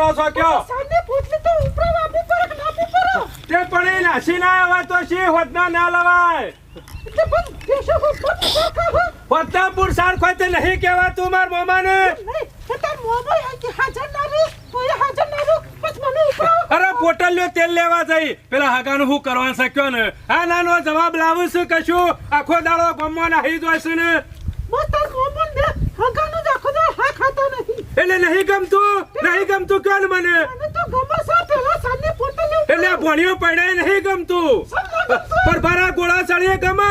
કરો છો કયો? સાને પૂછલી તો ઉપરા આપી પર આપી પર તે પણ એ નાસી ના આવે તો શી હોદના ના લવાય? તે પણ દેશો કો પણ કાકા સાર ખોય તે નહીં કહેવાતું માર મોમાને. ને તાર મોબાઈલ હે કે હાજર ના રે કોઈ હાજર ના રે પછ મને ઉપરા અરે પોટલીઓ તેલ લેવા જઈ. પેલા હગાનું હું કરવાનું શક્યો ને? આ નાનો જવાબ લાવું છું કશું? આખો દાડો ગમવા નાહી જોઈશું ને. બસ તાર મોમન ને હગાનું ખાતો નથી. એટલે નહીં ગમતું? નહીં ગમતું કયો મને? તો ગમે સા પેલા સાને પોટલી એટલે ભણ્યો પડાય નહીં ગમતું? પણ ભરા ગોળા ચડીએ ગમે?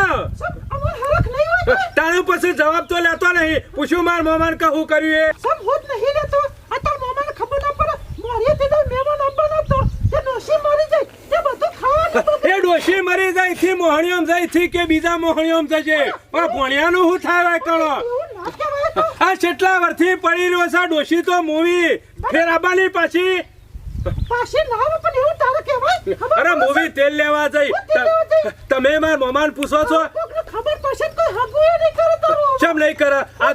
તારું પછી જવાબ તો લેતો નહીં. પૂછ્યું માર મોમાન કે હું કર્યું એ? સમ હોત નહીં લેતો. આ તાર મામાને ખબર ના પડે. મારી તે તો મહેમાન આપવાનો તો તે નોશી મરી જાય. તે બધું ખાવાનું એ ડોશી મરી જાય થી મોહણીઓમ જાય થી કે બીજા મોહણીઓમ જશે પણ ભણ્યાનું શું થાય કણો આ કેટલા વર્ષથી પડી રહ્યો છે ડોશી તો મૂવી ફેર આબાની પાછી. પાછી લાવ પણ એવું તારે કહેવાય? અરે મૂવી તેલ લેવા જઈ. તમે માર મોમાન પૂછો છો? ખબર પડશે કોઈ હગું નહીં કરે તારું. કેમ નહીં કરે? આ.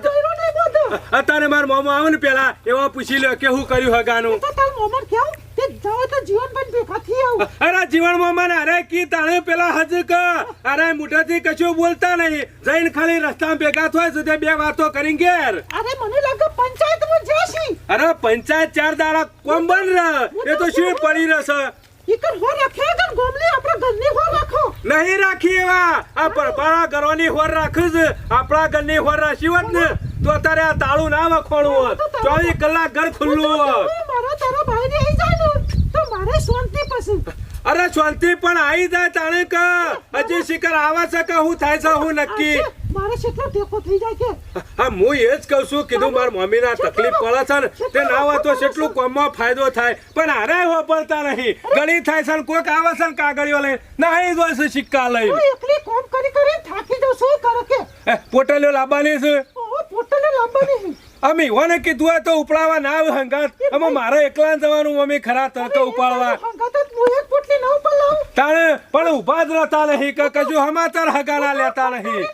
અત્યારે માર મોમો આવે ને પેલા એવા પૂછી લ્યો કે હું કર્યું હગાનું. તો તાર મોમન કેવું તે જાઓ તો જીવનભાઈ ભેગા થઈ આવું અરે જીવન મોમાન અરે કી તાણે પેલા હજ ક? અરે થી કશું બોલતા નહીં. જઈને ખાલી રસ્તામાં ભેગા થાય છે તે બે વાતો કરી ઘેર. અરે મને લાગે પંચાયતમાં જઈશી અરે પંચાયત ચાર દાડા કોમ બન રહ. એ તો શું પડી રહેશે? ઈકર હો રાખે ગન ગોમલી આપણા ઘરની હો રાખો? નહીં રાખી એવા. આ પરપાળા ઘરોની હોર રાખું છે. આપણા ઘરની હોર રાખી હોત ને તો તારે આ તાળું ના વખોડવું હોત. ચોવીસ કલાક ઘર ખુલ્લું હોત. મારો તારો ભાઈ ને આવી જાય મારે શાંતિ પછી અરે શાંતિ પણ આવી જાય તાણે કે હજી શિખર આવા છે કે હું થાય છે હું નક્કી. મારે કેટલો ટેકો થઈ જાય કે હા હું એ જ કહું છું કીધું મારા મમ્મીના તકલીફ પડે છે ને તે ના હોય તો કેટલું કોમમાં ફાયદો થાય. પણ હારે વાપરતા નહીં. ગળી થાય છે ને કોઈક આવે છે ને કાગળીઓ લઈને નહીં જોઈ છે સિક્કા હું લઈને એકલી કોમ કરી કરી થાકી જાઉં શું કરો કે? પોટલીઓ લાવવાની છે? ઓ પોટલે લાંબાની અમે ઓને કીધું હોય તો ઉપડાવા ના આવે હંગાત? અમે મારે એકલા જવાનું અમે ખરા તડકે ઉપાડવા. તાણે પણ ઊભા જ રહેતા નહીં કે કજુ સમાચાર હગાના લેતા નહીં.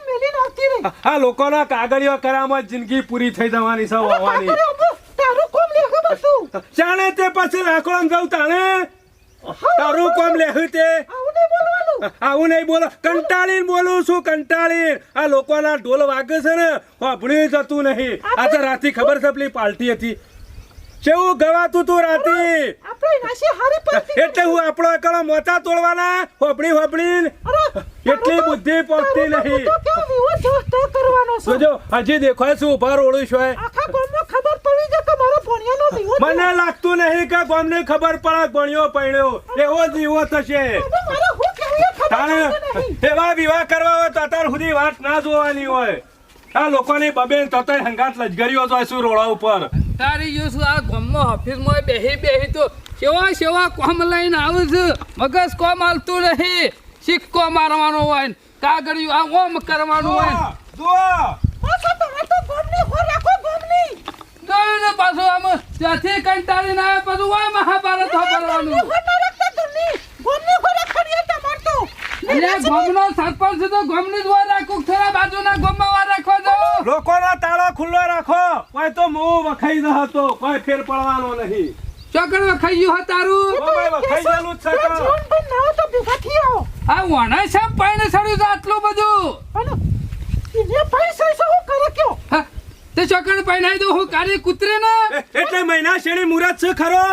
આ લોકોના કાગળીઓ કરામાં જિંદગી પૂરી થઈ જવાની છે હોવાની ખબર તું જાણે તે પછી રાખો જવું તાણે? તારું કોમ લેહું તે? આવું નહીં બોલો. કંટાળીને બોલું છું કંટાળીને. આ લોકોના ઢોલ વાગે છે ને વાપડી જતું નહીં. આજે રાતી ખબર છે પેલી પાર્ટી હતી. કેવું ગવાતું તું રાતી? એટલે હું આપણો એકલો મોતા તોડવાના હોપડી હોપડીને એટલી બુદ્ધિ પહોંચતી નહીં. જોજો હજી દેખાય છે ઊભા રોડું છે ખબર પડી જાય કે મારો ભણિયાનો મને લાગતું નહીં કે ગામને ખબર પડે ભણ્યો પડ્યો એવો જ એવો થશે. નહીં. એવા વિવાહ કરવા હોય તો અત્યાર સુધી વાત ના જોવાની હોય. આ લોકોની બબે તતય હંગાત લજગરીઓ જાય છું રોડા ઉપર? તારી જો શું આ ગમમાં ઓફિસમાં બેહી બેહી તો સેવા સેવા કોમ લઈને આવું છું. મગજ કોમ હાલતું નહીં સિક્કો મારવાનો હોય ને કાગળિયું આ ઓમ કરવાનું હોય ને. પાછો તમે તો ગામની હો રાખો ગામની. જોયું ને પાછું આમ ત્યાંથી કંટાળીને આવે પાછું હોય મહાભારત હો ના ગામની એટલે ગામનો સરપંચ તો ગામની જ રાખું બાજુના ગામમાં વાર રાખવા દો લોકોના તાળા ખુલ્લો રાખો. કોઈ તો મોં વખાઈ હતો કોઈ ફેર પડવાનો નહીં. ચોકડ ખાઈ ગયું તારું. વખાઈ ગયેલું છે તો. જીવનભાઈ ના તો ભેગા થઈ આવો આ વણા છે પાણી સડ્યું છે આટલું બધું? એને પૈસા શું કરે કયો? હા, તે ચોકડ પહેરાઈ દઉં હું કાળી કૂતરે ને એટલે મહિના શેણી મુરત છે ખરો?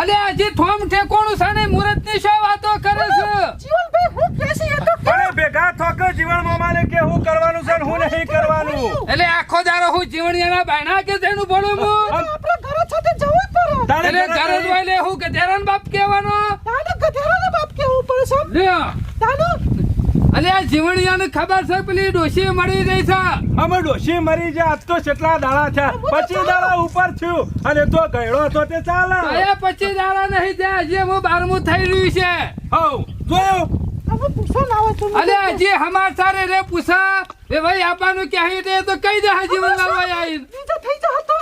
અલે હજી ઠોમ ઠેકોણું છે ને મુરતની શો વાતો કરે છે? જીવનભાઈ હું કેસી એ તો અરે ભેગા થોક જીવન મોમાને કે હું કરવાનું છે ને હું નહીં કરવાનું? એટલે આખો દારો હું જીવણીયાના બાયણા કે તેનું બોલું હું? આપણે ઘર છતે જવું પડે. તારે એટલે ઘરે જ હોય લે હું ગધેરાનો બાપ કહેવાનો? તારે ગધેડાનો બાપ કેવું પડે છે લે તાનો અલે આ જીવણીયાને ખબર છે પેલી ડોશી મળી ગઈ છે? અમે ડોશી મરી જાય આજ તો કેટલા દાડા છે પછી દાડા ઉપર થયું અને તો ગયડો તો તે ચાલે. અરે પછી દાડા નહીં ત્યાં હજી હું બારમું થઈ રહ્યું છે. જોયું? હવે પૂછો ના હોય તો અલે હજી સમાચાર રે પૂછા એ ભાઈ આપવાનું ક્યાંય રે તો કઈ દે જીવન લાવવા આવી થઈ જા તો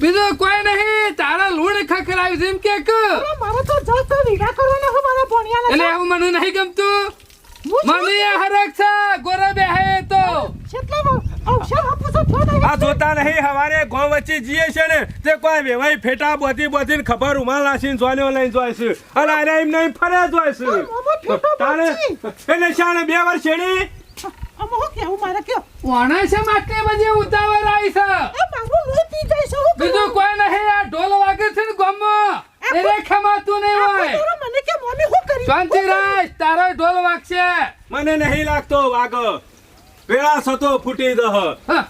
બીજું કોઈ નહીં તારા લૂણ ખખડાવી છે એમ કે મારો તો જલ વિડા કરવાના હો મારા ભણિયાના એટલે એવું મને નહીં ગમતું. હું આ હરખ છે ગોરે તો છો છો નહીં આ જોતા નહીં હવારે ગોમ વચ્ચે જીએ છે ને તે કોઈ વેવાઈ ફેટા બોધી બોધીને ખબર ઉમાલ નાસીને જોઈને લઈને જોય છે અને આને એમ નહીં ફરે જોય છે તારે એને શાણે બે વાર છેડી હું હું બીજું કોઈ નહીં આ ઢોલ વાગે છે ને ગામમાં એને ખમાતું નહીં હોય કરું મને કે મમ્મી હું કરી શાંતિ રાખ તારો ઢોલ વાગશે. મને નહીં લાગતો વાગો. વેળા સતો ફૂટી દહ. હા,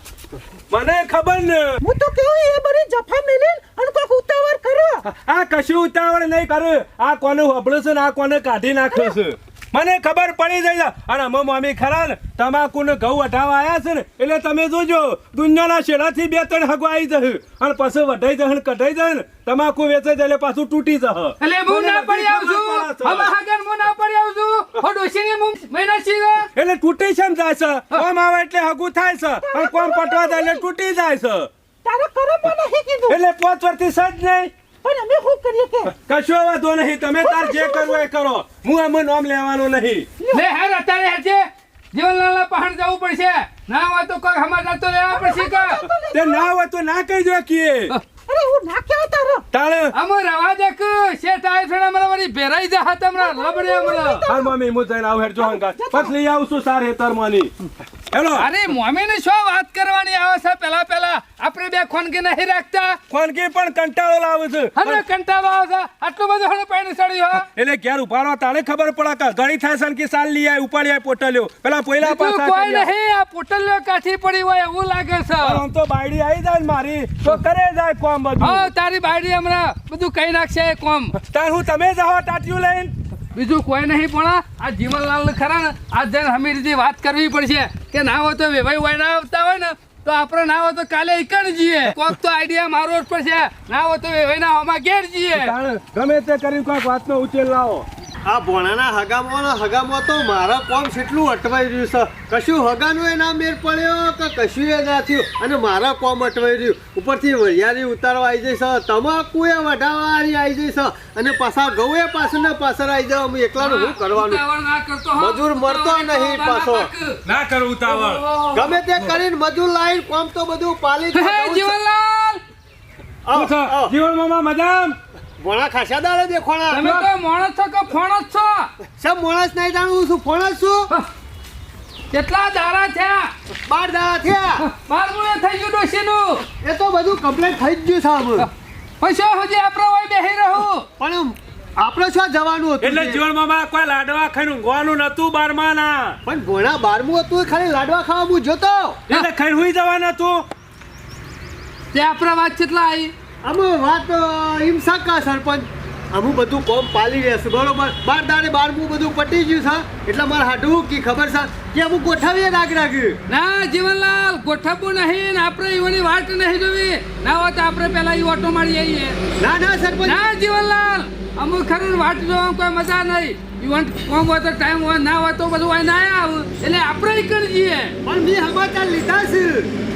મને ખબર ને. હું તો કેવું એ બરી જફા મેલે અને કોક ઉતાવળ કરો. આ કશું ઉતાવળ નહીં કરું. આ કોને હોબળે છે ને આ કોને કાઢી નાખ્યો છે? મને ખબર પડી જાય છે. અને અમે મમ્મી ખરા ને તમાકુને ઘઉં વઢાવા આવ્યા છે ને એટલે તમે જોજો દુનિયાના શેડાથી બે ત્રણ હગો આવી જશે. અને પછી વઢાઈ જશે ને કઢાઈ જશે ને તમાકુ વેચાઈ જાય એટલે પાછું તૂટી જશે. એટલે હું ના પડી આવું છું. હવે હાગન હું ના પડી આવું છું. હો ડોશીની મું મહિના છીએ એટલે તૂટી શેમ જાય છે? કોમ આવે એટલે હગું થાય છે. અને કોમ પટવા જાય એટલે તૂટી જાય છે. તારે કરમમાં મને કીધું. એટલે પાંચ વર્ષથી સજ નહીં. પણ અમે શું કરીએ કે? કશો વાંધો નહીં તમે તાર જે કરવું એ કરો. હું આમાં નામ લેવાનું નહીં. લે હેર અત્યારે હેજે જીવનલાલના પહાડ જવું પડશે. ના હોય તો કોઈ સમાચાર તો લેવા પડશે કે તે ના હોય તો ના કહી દો કે અરે હું ના કેવા તારો. તાળે અમે રવા દે કે શેઠ આવે છે મને મારી ભેરાઈ જા તમને લબડે મને હાલ મમ્મી હું જઈને આવ હેડ જો હંગા પછી લઈ આવશું છું સાર હેતર માની હેલો. અરે મોમીને શું વાત કરવાની આવે છે? પેલા પેલા આપણે બે ખોનગી નહીં રાખતા? ખોનગી પણ કંટાળો લાવે છે. હમણાં કંટાળો આવે છે? આટલું બધું હણે પાણી સડી હો? એટલે ઘેર ઉપાડવા તારે ખબર પડે કે ઘણી થાય છે કે સાલ લઈ આય ઉપાડી આય પોટલ્યો પેલા બીજું પાછા કોઈ નહીં આ પોટલ્યો કાઠી પડી હોય એવું લાગે છે. આમ તો બાયડી આવી જાય મારી તો કરે જાય કોમ બધું. હા તારી બાયડી હમણાં બધું કઈ નાખશે કોમ. તાર હું તમે જાઓ ટાટિયું લઈને. બીજું કોઈ નહીં, પણ આ જીવનલાલ ખરા ને આ જઈને હમીરથી વાત કરવી પડશે કે ના હોય તો વેવાઈ હોય ના આવતા હોય ને, તો આપણે ના હોય તો કાલે ઈકણ જઈએ. કોક તો આઈડિયા મારવો જ પડશે. ના હોય તો વેવાઈ ના હોમાં ઘેર જઈએ. ગમે તે કરી કોઈક વાતનો ઉકેલ લાવો. આ ભોણાના હગામાં હગામો તો મારા કોમ કેટલું અટવાઈ રહ્યું છે. કશું હગાનું એ ના મેર પડ્યો કે કશું એ ના થયું? અને મારા કોમ અટવાઈ રહ્યું. ઉપરથી વરિયાળી ઉતારવા આવી જઈશ. તમાકુ એ વઢાવાળી આવી જઈશ. અને પાછા ઘઉં એ પાછળ ને પાછળ આવી જાવ અમે એકલાનું શું કરવાનું. મજૂર મરતો નહીં પાછો. ના કરું ઉતાવળ. ગમે તે કરીને મજૂર લાવીને કોમ તો બધું પાલી જીવનલાલ. જીવન મામા મજામ ભોણા ખાસા દાડે દેખોણા તમે તો માણસ છો કે ફોણસ છો? સબ માણસ નહીં જાણવું છું ફોણસ છું? કેટલા દાડા થયા? બાર દાડા થયા. બાર એ થઈ ગયું ડોશીનું. એ તો બધું કમ્પ્લેટ થઈ જ ગયું છે આમ. પછી હજી આપણે હોય બેહી રહું પણ આપણે શું જવાનું હતું એટલે જીવનમાં જીવન મામા કોઈ લાડવા ખાઈને ઊંઘવાનું નતું બારમાં ના પણ ભોણા બારમું હતું ખાલી લાડવા ખાવા હું જોતો. એટલે ખાઈ હુઈ જવાનું હતું તે આપણા વાત કેટલા આવી અમે વાત હિમસાકા સરપંચ? અમુ બધું કોમ પાલી રહેશે બરોબર? બાર દાડે બારમું બધું પટી ગયું છે એટલે મારે હાડવું કે ખબર છે કે અમુક ગોઠવીએ નાખ રાખ્યું. ના જીવનલાલ ગોઠવવું નહીં ને આપણે એવાની વાત નહીં જોવી. ના હોત આપણે પહેલા એ ઓટો મારી જઈએ ના ના સરપંચ. ના જીવનલાલ અમુક ખરું વાટ જોવા કોઈ મજા નહીં. ઈવન કોમ હોય તો ટાઈમ હોય ના હોય તો બધું હોય ના આવે. એટલે આપણે ઈ કરી જઈએ પણ મેં સમાચાર લીધા છે.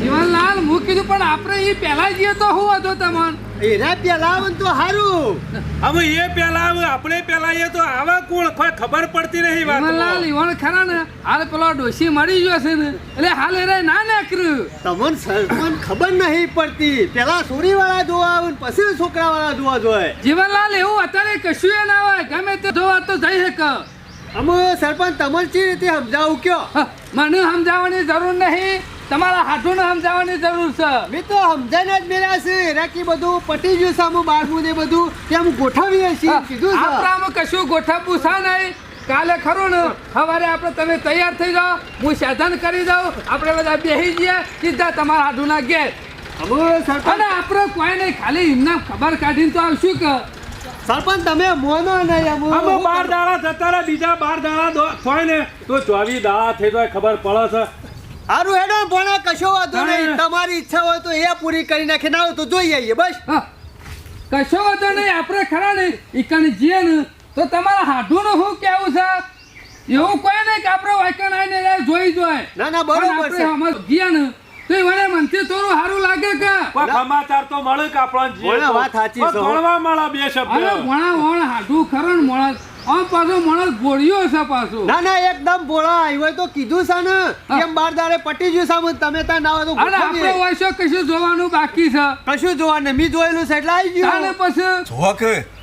જીવનલાલ હું કીધું પણ આપણે એ પહેલા જઈએ તો હું હતો તમને? એના પહેલા આવે ને તો સારું હવે એ પેલા આવે આપણે પહેલા એ તો આવા કોણ? કોઈ ખબર પડતી નહીં જીવનલાલ ઈવણ ખરા ને? હાલ પેલો ડોશી મળી ગયો છે ને એટલે હાલ એ ના નાખ્યું તમને સરપંચ ખબર નહીં પડતી. પહેલા સોરી વાળા જોવા આવે પછી છોકરા વાળા જોવા જોઈએ જીવનલાલ એવું અત્યારે કશું એ ના હોય. ગમે તે જોવા તો જઈ શકે. અમે સરપંચ તમને ચી રીતે સમજાવું કયો? મને સમજાવવાની જરૂર નહીં. તમારા હાથુને સમજાવવાની જરૂર છે. મેં તો સમજાઈને જ મેળ્યા છે. રાકી બધું પટી ગયું છે અમુક બારમું ને બધું. તેમ ગોઠવીએ છીએ કીધું છે. આપણામાં કશું ગોઠવવું છે નહીં. કાલે ખરું ને સવારે આપણે તમે તૈયાર થઈ જાઓ. હું સાધન કરી દઉં. આપણે બધા બેસી જઈએ સીધા તમારા હાથુના ઘેર. અમે સરપંચ અને આપણે કોઈ નહીં ખાલી એમને ખબર કાઢીને તો આવશું કે સરપંચ તમે મોનો નહીં અમે અમે બાર દાડા જતા રહ્યા બીજા બાર દાડા હોય ને તો ચોવીસ દાડા થઈ જાય ખબર પડે છે. સારું હેડો ભણે કશો વાંધો નહીં. તમારી ઈચ્છા હોય તો એ પૂરી કરી નાખે. ના હોય તો જોઈ આવીએ બસ. કશો વાંધો નહીં આપણે ખરા ને ઈકણ જીએ ને તો તમારા હાથુનું શું કેવું છે? એવું કોઈ નહીં કે આપણે વાયકણ આવીને જોઈ જોઈએ ના ના બરોબર છે. ગયા ને તો એ મનથી થોડું સારું લાગે કે? સમાચાર તો મળે કે આપણને જે ભણા તો. વાત સાચી છે, ભણવા મળે બે અરે શબ્દ ભણા વણ હાડું ખરણ ને મોણા. આમ પાછો માણસ ગોળીઓ છે પાછો. ના ના એકદમ ભોળા. આવ્યો તો કીધું છે ને કેમ બાર દાડે પટી ગયું સામે તમે ત્યાં ના હોય તો અને આપણે વર્ષો કશું જોવાનું બાકી છે. કશું જોવા નહીં. જોયેલું છે એટલે આવી તાને ગયું પછી જોક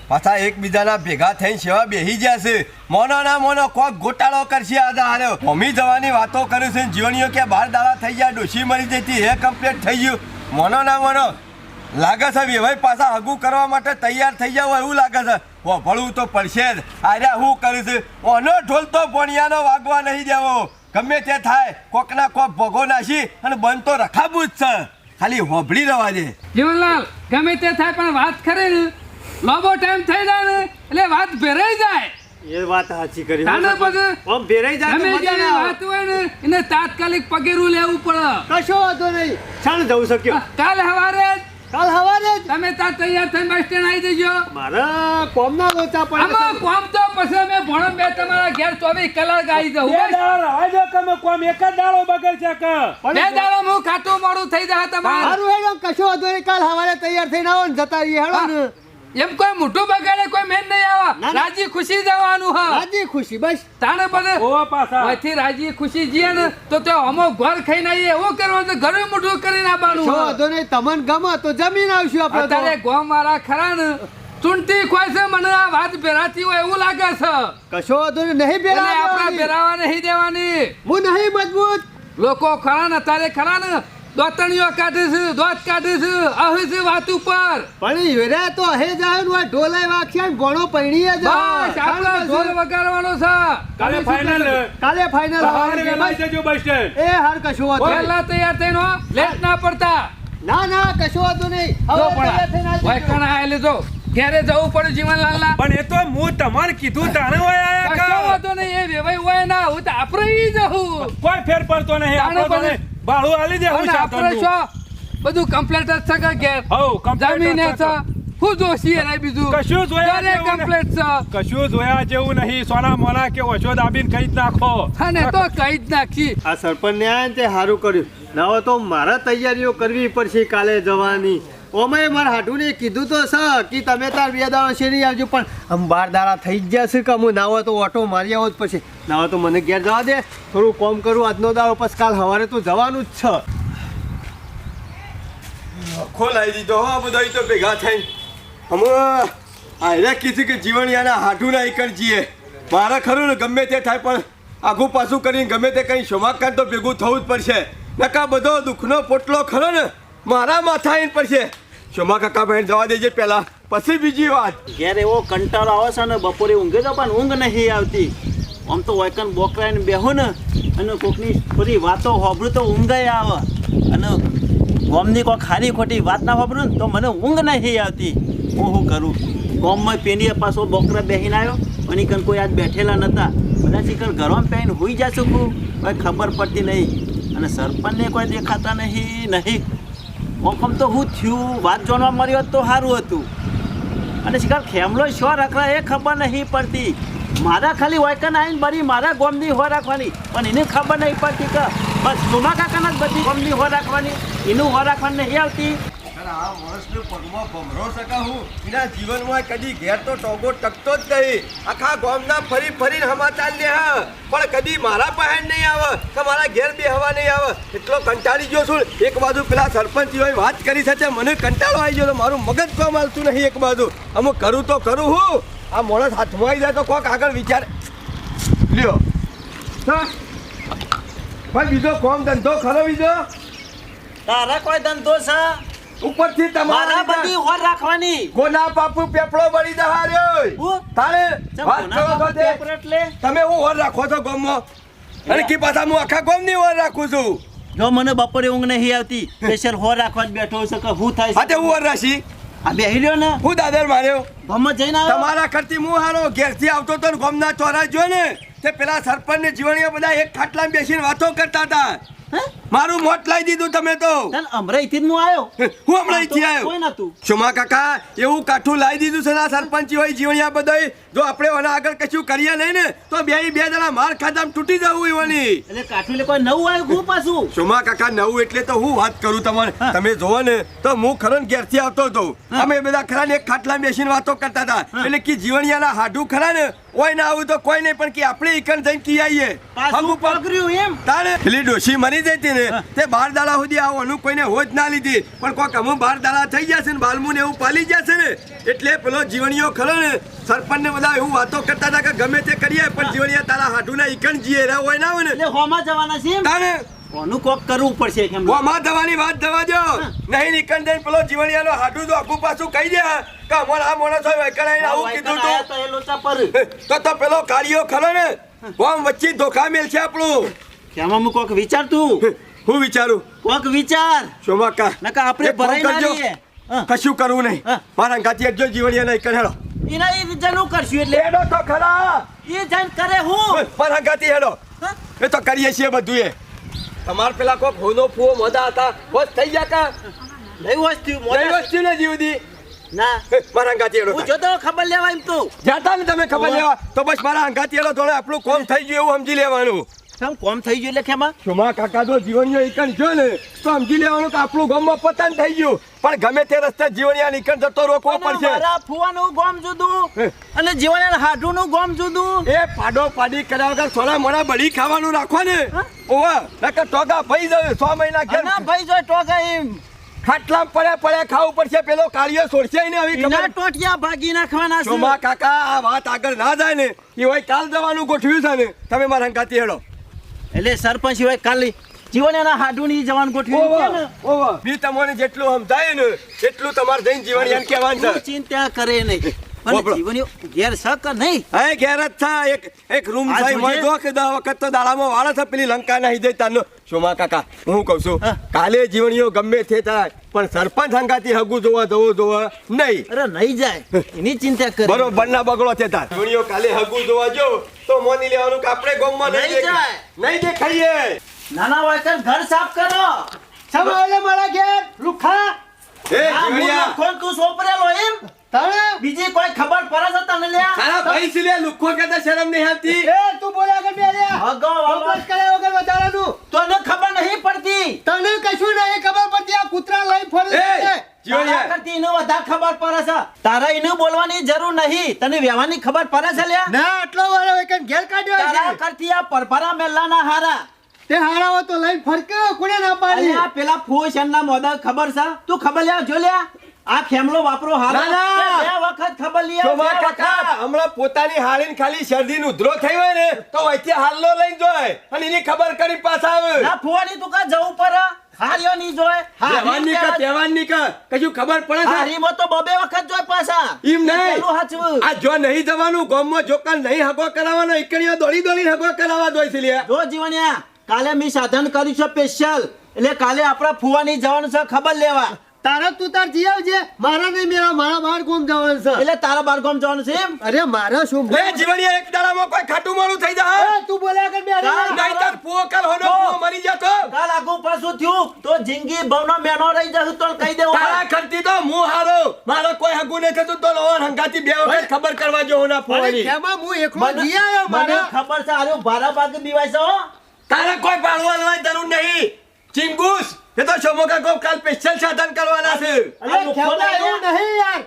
પાછા એકબીજાના ભેગા થઈને સેવા બેહી ગયા છે. મોનો ના મોનો કોક ગોટાળો કરશે આજે હારે મમ્મી જવાની વાતો કરે છે જીવણીઓ કે બાર દાડા થઈ ગયા ડોશી મરી જતી હે કમ્પ્લીટ થઈ ગયું. મોનો ના મોનો લાગે છે વેવાઈ પાછા હગું કરવા માટે તૈયાર થઈ જાવ એવું લાગે છે. ભળવું તો પડશે જ. આર્યા હું કરું છું? ઓનો ઢોલ તો ભણિયાનો વાગવા નહીં દેવો. ગમે તે થાય કોકના કોક ભોગો નાશી અને બન તો રખાબું જ છે. ખાલી હોભળી રહેવા દે. જીવનલાલ ગમે તે થાય પણ વાત ખરી લાંબો ટાઈમ થઈ જાય ને એટલે વાત ભેરાઈ જાય. એ વાત સાચી કરી. તાને પછી આમ ભેરાઈ જાય તમે જેની. વાત હોય ને એને તાત્કાલિક પગેરું લેવું પડે. કશો વાંધો નહીં. છાણ જવું શક્યો કાલ સવારે કાલ સવારે તમે ત્યાં તૈયાર થઈને બસ સ્ટેન્ડ આવી જજો. મારા કોમના લોચા પડે આમાં કોમ તો પછી અમે ભણો બે તમારા ઘેર ચોવીસ કલાક આવી જવું બે. દાડો આજો તમે કોમ એક જ દાડો બગડશે કે? બે દાડો હું ખાતું મોડું થઈ જાય તમારે. હારું હેડો કશો વાંધો કાલ સવારે તૈયાર થઈને આવો ને જતા રહીએ હેડો ને. એમ કોઈ મોટું બગાડે કોઈ મેન નહીં આવા. રાજી ખુશી જવાનું હા. રાજી ખુશી બસ. તાણે પછી ઓ પાછા. અહીંથી રાજી ખુશી જીએ ને તો તે અમો ઘર ખાઈને આવીએ. એવું કરવાનું તો ઘરે મોટું કરીને આવવાનું છો તો નહીં તમને ગમે તો જમીન આવશું આપણે તારે તો ગોમ વાળા ખરા ને ચૂંટણી ખોય છે મને આ વાત ભેરાતી હોય એવું લાગે છે. કશો વાંધો નહીં નહીં આપણે ભેરા ભેરાવા નહીં દેવાની. હું નહીં મજબૂત. લોકો ખરા ને અત્યારે ખરા ને દોતણીઓ કાઢે છે દોત કાઢે છે આવી છે વાત ઉપર. પણ હીરે તો હે જાય ને વાગશે ને ભણો પૈણીએ બસ આપણો ઢોલ વગાડવાનો છે. કાલે ફાઇનલ કાલે ફાઇનલ સવારે વહેલા જજો બસ સ્ટેન્ડ. એ હાર કશો વાત પહેલા તૈયાર થઈનો લેટ ના પડતા. ના ના કશો વાંધો નહીં. જો હવે તૈયાર થઈને આવજો. વાયકણ આયેલી જો ઘેરે જવું પડે જીવનલાલ ના પણ એ તો હું તમારે કીધું તાણે હોય આયા કા વાંધો નહીં એ વેવાઈ હોય ના હું તો આપણે ઈ જવું કોઈ ફેર પડતો નહીં આપણો આલી દે હું સાતરનું. બધું કમ્પ્લીટ જ છે કે ઘેર હઉ, જમીને છે. હું જોશી એને બીજું? કશું જોયા જેવું કમ્પ્લીટ છે? કશું જોયા જેવું નહીં. સોના મોના કે ઓછો દાબીને કઈ જ નાખો. અને તો કઈ જ નાખી. આ સરપંચ ને તે સારું કર્યું. ના તો મારા તૈયારીઓ કરવી પડશે કાલે જવાની. ઓમે મારા હાડુને કીધું તો છે કે તમે તાર બે દાડો છે નહીં આવજો, પણ આમ બાર દાડા થઈ જ જશે કે હું ના હોય તો ઓટો મારી આવો જ પછી. ના તો મને ઘેર જવા દે. થોડું કોમ કરું, આજનો દાડો પછી કાલ સવારે તો જવાનું જ છે. ખોલાઈ દીધો હો બધા તો ભેગા થઈને. હમણાં આયરે કીધું કે જીવણિયાના હાથું ના એકણ જીએ. મારે ખરું ને ગમે તે થાય, પણ આઘું પાછું કરીને ગમે તે કંઈ શોમાકાંત તો ભેગું થવું જ પડશે. નકા બધો દુઃખનો પોટલો ખરો ને, મારા માથા આવીને પડશે. શોમા કાકા બહેન જવા દેજે પહેલા. પછી બીજી વાત. ઘેર એવો કંટાળો આવે છે ને, બપોરે ઊંઘે તો પણ ઊંઘ નહીં આવતી. આમ તો વૈકન બોકરાઈને બેહો ને, અને કોકની થોડી વાતો હોભળું તો ઊંઘે આવે. અને ગોમની કોઈ ખારી ખોટી વાત ના હોભળું ને, તો મને ઊંઘ નહીં આવતી. હું શું કરું? ગોમમાં પેનીએ પાછો બોકરા બેહીને આવ્યો. અને કન કોઈ આજ બેઠેલા નહોતા બધા શીખર ઘરમાં પહેરીને હોઈ જા કોઈ? કોઈ ખબર પડતી નહીં. અને સરપંચને કોઈ દેખાતા નહીં નહીં. ઓમ તો હું થયું, વાત જાણવા મળ્યો તો સારું હતું. અને શિકાર ખેમલો શો રાખવા એ ખબર નહીં પડતી. મારા ખાલી વાયકન આવીને બરી મારા ગોમની હો રાખવાની. પણ એને ખબર નહીં પડતી કે બસ સુમા કાકાના જ બધી ગોમની હો રાખવાની. એનું હો રાખવાની નહીં આવતી. આ માણસનો પગમાં ભમરો શકા હું એના જીવનમાં કદી ઘેર તો ટોગો ટકતો જ નહીં. આખા ગામના ફરી ફરીને હમાતા લે હા. પણ કદી મારા પાસે નહીં આવે કે મારા ઘેર બે હવા નહીં આવે. એટલો કંટાળી ગયો છું. એક બાજુ પેલા સરપંચ હોય વાત કરી છે મને કંટાળો આવી ગયો તો મારું મગજ કામ હાલતું નહીં એક બાજુ. અમુક કરું તો કરું હું. આ માણસ હાથમાં આવી જાય તો કોક આગળ વિચાર લ્યો. ભાઈ, બીજો કોમ ધંધો ખરો બીજો? તારા કોઈ ધંધો છે? ઉપરથી તમારા બધી હો રાખવાની. ગોના બાપુ પેપડો બળી દહાર્યો હું? તારે વાત કરો છો તે એટલે? તમે હું ઓર રાખો છો ગામમાં અને કી પાછા હું આખા ગામની ઓર રાખું છું? જો મને બપોરે ઊંઘ નહીં આવતી સ્પેશિયલ હોર રાખવા જ બેઠો છે કે હું થાય હાથે છે? હું ઓર રાશી આ બેહી રહ્યો ને. હું દાદર માર્યો? ગમત જઈને આવ્યો? તમારા કરતી હું હારો. ઘેરથી આવતો તો ગામના ચોરા જો ને? તે પેલા સરપંચ ને જીવણીઓ બધા એક ખાટલામાં બેસીને વાતો કરતા હતા. હે? મારું મોત લાવી દીધું તમે તો. તને અમરાઈથી હું આવ્યો હું કોઈ આવ્યો નતું શુમા કાકા એવું કાઠું લાવી દીધું છે ના સરપંચ હોય જીવણિયા બધાય જો આપણે ઓના આગળ કશું કરીએ નહીં ને તો બે બે જણા માર ખાધામ તૂટી જવું એવાની એટલે કાઠું કોઈ નવું આવ્યું હું પાછું? શુમા કાકા નવું એટલે તો હું વાત કરું તમને. તમે જોવો ને તો હું ખરો ઘેરથી આવતો હતો અમે બધા ખરા ને એક ખાટલા બેસીને વાતો કરતા હતા. એટલે કે જીવણિયાના હાડું ખરા ને ઓય ના આવું તો કોઈ નહીં પણ કે આપણે ઈકણ થઈને કી આવીએ પાછું પકડ્યું એમ. તારે પેલી ડોશી મરી જઈ હતી ને તે બાર દાડા સુધી આવવાનું કોઈને હોજ ના લીધી. પણ કોક અમુક બાર દાડા થઈ જશે ને બાલમું ને એવું પાલી જશે ને એટલે પેલો જીવણીઓ ખરો ને સરપંચ ને બધા એવું વાતો કરતા હતા કે ગમે તે કરીએ પણ જીવણીયા તારા હાડુના ઈકણ જીએ રહ્યા હોય ના હોય ને. હોમાં જવાના છે તારે? કોનું કોક કરવું પડશે કેમ ઓમાં દવાની વાત દવા દો. નહીં નીકળ પેલો જીવણીયાનો હાડું તો આખું પાછું કહી દે કે અમારા આ માણસ હોય કણાઈને આવું કીધું તું. તો એ લોચા પર. તો તો પેલો કાળિયો ખરો ને ઓમ વચ્ચે ધોખા મેલ છે આપણું. કેમાં હું કોક વિચાર તું? હું વિચારું? કોક વિચાર? શોભાકા નકા આપણે ભરાઈ ના રહીએ. કશું કરવું નહીં. મારા ગાતી એકજો જીવડિયા નહીં કરેલો એના એ જનું કરશું એટલે? એડો તો ખરા. એ જન કરે હું? મારા ગાતી હેડો. એ તો કરીએ છીએ બધું એ તમાર પેલા કોક હોનો ફૂવો મોદા હતા. બસ થઈ ગયા કા? નહીં વસ્તુ નહીં વસ્તી વસ્તુ ને જીવદી? ના. મારા અંગાતી હેડો હું જોતો ખબર લેવા એમ તો. જાતા ને તમે ખબર લેવા. તો બસ મારા અંગાતી હેડો થોડે આપણું કોમ થઈ ગયું એવું સમજી લેવાનું. કેમ કોમ થઈ ગયું એટલે કેમાં સોમા કાકા તો જીવણીઓ ઈકણ જો ને તો સમજી લેવાનું કે આપણું ગામમાં પતન થઈ ગયું. પણ ગમે તે રસ્તે જીવણીયા નીકળ જતો રોકવો પડશે. મારા ફુવાનું ગોમ જુદું અને જીવન હાડુનું ગોમ જુદું. એ પાડો પાડી કર્યા વગર સોના મોડા બળી ખાવાનું રાખો ને. ઓવા નકર ટોગા ભઈ જાય સો મહિના ઘેર. ના ભઈ જાય ટોકા એમ. ખાટલામ પડ્યા પડ્યા ખાવું પડશે પેલો કાળિયો છોડશે ને આવી ખબર. ટોટિયા ભાગી નાખવાના છે. સોમા કાકા આ વાત આગળ ના જાય ને એ હોય કાલ જવાનું ગોઠવ્યું છે ને. તમે મારા હંકાતી હેડો. એટલે સરપંચ હોય કાલે. જીવન એના હાડું ની જવાન ગોઠવી. છે ને ઓવા બી તમને જેટલું સમજાય ને એટલું તમારે જઈને જીવન એમ કહેવાનું ચિંતા કરે નહીં. પણ જીવન ઘેર શક નહીં? હવે ઘેર જ થા એક એક રૂમ આ હોય જો કે દસ વખત તો દાડામાં વાળા છે પેલી લંકા નહીં જઈ તારનો. સોમા કાકા હું કહું છું કાલે જીવણીઓ ગમે તે થાય પણ સરપંચ હંગાતી હગું જોવા જવો જોવા નહીં. અરે નહીં જાય. એની ચિંતા કરે. બરોબર ના બગડો છે તાર. જીવણીઓ કાલે હગું જોવા જો તો મોની લેવાનું કે આપણે ગોમમાં નહીં જાય. નહીં દેખાઈએ. નાના વાયકર ઘર સાફ કરો. સંભાળે મારા ઘેર. લુખા. એ જીવણીયા. કોણ તું સોપરેલો એમ. તારે? બીજી કોઈ ખબર પડે છે તને લ્યા? તારા ભાઈ સિલે લુખો કહેતા શરમ નહીં આવતી. એ તું બોલે આગળ બે રે હગો વાપસ કરે વગર વધારાનું. તને ખબર નહીં પડતી. તને કશું નહીં ખબર પડતી આ કૂતરા લઈ ફરી છે. વધારે ખબર પડે છે. તારા એને બોલવાની જરૂર નહીં. તને વ્યવહારની ખબર પડે છે લ્યા? ના એક ઘેર કાઢ્યો તારા કરતી આ પરપરા મેલાના હારા. તે હારાઓ તો લઈ ફરકે કોને ના પાડી પેલા ફૂસ એમના મોદા ખબર છે? તું ખબર લ્યા જો લ્યા. આ ખેમલો વાપરો હારો ના, ના. તે બે વખત ખબર લ્યા શોભા કાકા હમણાં પોતાની હાલીને ખાલી શરદી ઉધરો થઈ હોય ને તો વચ્ચે હાલો લઈને જોય અને એની ખબર કરી પાછા આવે. ના ફુવાની તું કા જવું પર હાર્યો નહીં જોય? કશું ખબર પડે છે? તો બબે વખત જોય પાછા. એમ નહીં. આ જો નહીં જવાનું ગામમાં જોકન નહીં હગો કરાવવાનો એકણીઓ દોડી દોડી હગો કરાવવા દોય છે લ્યા. જો જીવણિયા કાલે મી સાધન કર્યું છે સ્પેશિયલ એટલે કાલે આપણા ફુવાની જવાનું છે ખબર લેવા. તારા તું તાર જી આવજે. મારા નહીં મેરા મારા બાર કોમ જવાનું છે. એટલે તારા બારગામ જવાનું છે એમ? અરે મારા શું લે જીવણીયા એક દાડામાં કોઈ ખાટું મોડું થઈ જાય? એ, તું બોલે આગળ બે નહીં તાર કાલ હોનો પો મરી જતો. કાલ આગુ પાછું થયું તો જિંદગી ભવનો મેનો રહી જશે તો કહી દેવું તારા ખર્ચી તો હું હારો. મારો કોઈ હગું નહીં થતું તો ઓર હંગાતી બે વખત ખબર કરવા જો ના અરે કેમાં હું એકલો જી આવ્યો મને ખબર છે આર્યો બારા ભાગ બીવાય છો. તારે કોઈ ભાડવા હોય જરૂર નહીં. ચિંગુસ એ તો શોમોકા કોક કાલ સ્પેશિયલ સાધન કરવાના છે અરે આ એવું નહીં યાર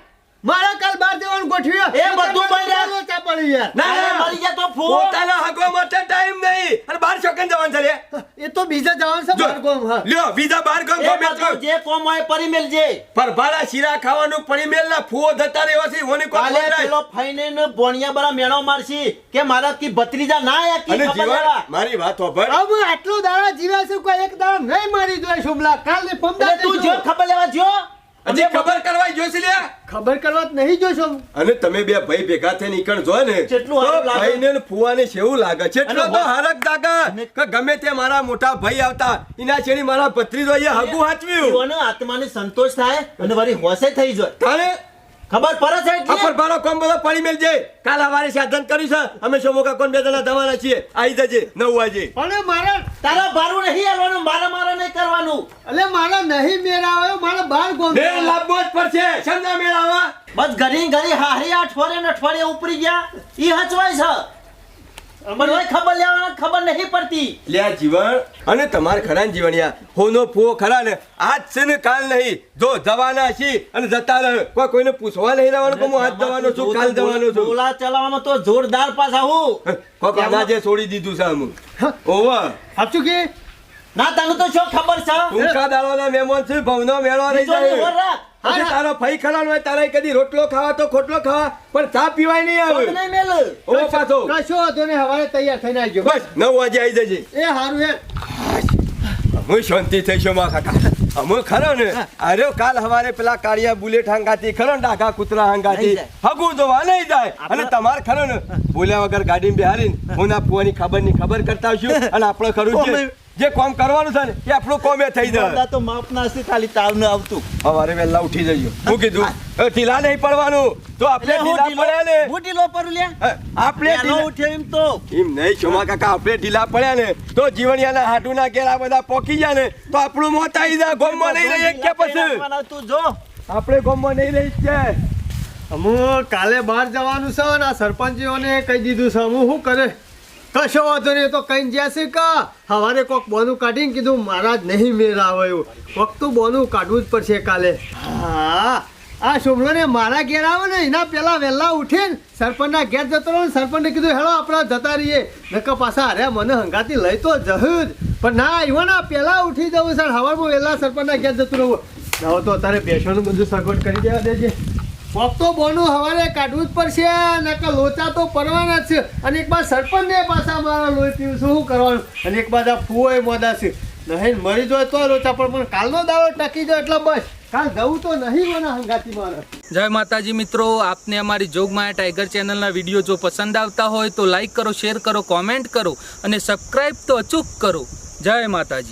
મારા કાલ બાર દેવાનું ગોઠવ્યો. એ બધું બંધ. લોચા પડી યાર ના ના મરી જાય તો ફૂવો. પોતાના હકો માટે ટાઈમ નહીં. અને બાર ચોકન જવાનું છે એ તો બીજા જવાનું છે બાર કોમ હા. લ્યો બીજા બાર કોમ કોમ જે કોમ હોય પરિમેલ જે. પરભારા શીરા ખાવાનું પરિમેલ ના ફૂઓ ધતા રહેવા છે ઓની કોમ કાલે. પેલો ફઈને ને બોણિયા બરા મેણો મારશી કે મારા કી ભત્રીજા ના આયા કી ખબર મારી વાત હો ભર અબ આટલું દાડા જીવ્યા છે કોઈ? એક દાડા નહીં મારી જોય શુભલા. કાલે પમદા તું જો ખબર લેવા જો. હજી ખબર કરવા જોઈશે લે ખબર કરવા નહીં જોશો અને તમે બે ભાઈ ભેગા થઈને નીકળ જો ને? કેટલું હારક લાગે. ભાઈને ને ફુવાને શેવું લાગે. છે એટલો તો હારક હરક કે ગમે તે મારા મોટા ભાઈ આવતા એના છેડી મારા ભત્રીજો અહીંયા હગું હાચવ્યું. આત્માને સંતોષ થાય અને વળી હોશે થઈ જાય. તારે ખબર પડે છે એટલે? અપર ભારો કોમ બધો પડી મેલજે કાલ અમારે સાધન કર્યું છે. અમે શોમોકા કોણ બે જણા જવાના છીએ. આવી જજે નવ વાજે. પણ મારા તારા ભારું નહીં આવવાનું મારા મારે નહીં કરવાનું. એટલે મારા નહીં મેળા આવ્યો મારા બાર ગોમ મેળ લાવવો જ પડશે. સમજા મેળ આવા? બસ ઘણી ઘણી હારી અઠવાડિયે ને અઠવાડિયે ઉપરી ગયા. ઈ હચવાય છે. પણ ખબર લેવાના ખબર નહીં પડતી. લે જીવન અને તમારે ખરા ને જીવણિયા હોનો ફુઓ ખરા ને આજ છે ને કાલ નહીં જો જવાના છીએ અને જતા રહે. કોઈ કોઈને પૂછવા નહીં રહેવાનું કે હું આજ જવાનો છું કાલ જવાનો છું? બોલા ચલાવવામાં તો જોરદાર પાછા હું. કોઈ અનાજે છોડી દીધું છે અમુક ઓવા. સાચું કે? ના તને તો શું ખબર મહેમાન છે ભવનો મેળવા રહી જાય. પછી તારો ફઈ ખરા હોય તારે કદી રોટલો ખાવા તો ખોટલો ખાવા પણ ચા પીવાય નહીં આવે. નહીં મેલ? ઓ પાછો. કશો વાંધો ને હવારે તૈયાર થઈને આવજો. બસ નવ વાગે આવી જજે. એ હારું હે હું શાંતિ થઈ છું માં કાકા. અમે ખરો ને? અરે કાલ હવારે પેલા કાળિયા બુલેટ હંગાતી ખરો ને ડાકા કૂતરા હંગાતી? તો હગું જોવા નહીં જાય. અને તમારે ખરો ને? બોલ્યા વગર ગાડી બેહારીને હું ના ફુવાની ખબરની ખબર કરતા છું અને આપણે ખરું છે. જે કામ કરવાનું છે ને એ આપણું કોમે થઈ જાય. તો માપ છે ખાલી તાવ ન આવતું. સવારે વહેલા ઉઠી જઈએ. હું કીધું ઢીલા નહીં પડવાનું. તો આપણે ઢીલા પડ્યા ને. હું ઢીલો પડું લે આપણે ઢીલો ઉઠે એમ તો. એમ નહીં ચોમા કાકા આપણે ઢીલા પડ્યા ને તો જીવણિયાના હાટુના ઘેરા બધા પોકી જાય ને તો આપણું મોત આવી જાય. ગોમમાં નહીં રહીએ કે પછી. તું જો. આપણે ગોમમાં નહીં રહી છે અમુ કાલે બહાર જવાનું છે ને આ સરપંચીઓને કહી દીધું છે. અમુ શું કરે? કશો વાંધો નહીં તો કઈ જ્યાં છે કા. સવારે કોક બોનું કાઢીને કીધું મારા જ નહીં મેળ આવે એવું. કોક તો બોનું કાઢવું જ પડશે કાલે. હા, આ શોભલો ને મારા ઘેર આવે ને, એના પેલા વહેલા ઉઠીને સરપંચના ઘેર જતો રહ્યો ને સરપંચને કીધું હેલો આપણે જતા રહીએ નકર પાછા અરે મને હંગાતી લઈ તો જહું જ. પણ ના આવ્યો ને પેલા ઉઠી જવું સર હવારમાં વહેલા સરપંચના ઘેર જતું રહું હવે તો અત્યારે બેસવાનું બધું સગવડ કરી દેવા દેજે. કોક તો બોનું હવારે કાઢવું જ પડશે, નકર લોચા તો પડવાના જ છે. અને એક બાદ સરપંચને પાછા મારા લોહી પીવું શું કરવાનું? અને એક બાદ આ ફૂઓય મોદા છે. નહીં, મરી જાય તો લોચા પણ પણ કાલનો દાવો ટકી જાય એટલે બસ. કાલ જવું તો નહીં મને જય માતાજી મિત્રો, આપને અમારી જોગમાયા ટાઈગર ચેનલના વીડિયો જો પસંદ આવતા હોય તો લાઈક કરો, શેર કરો, કોમેન્ટ કરો અને સબસ્ક્રાઈબ તો અચૂક કરો. જય માતાજી.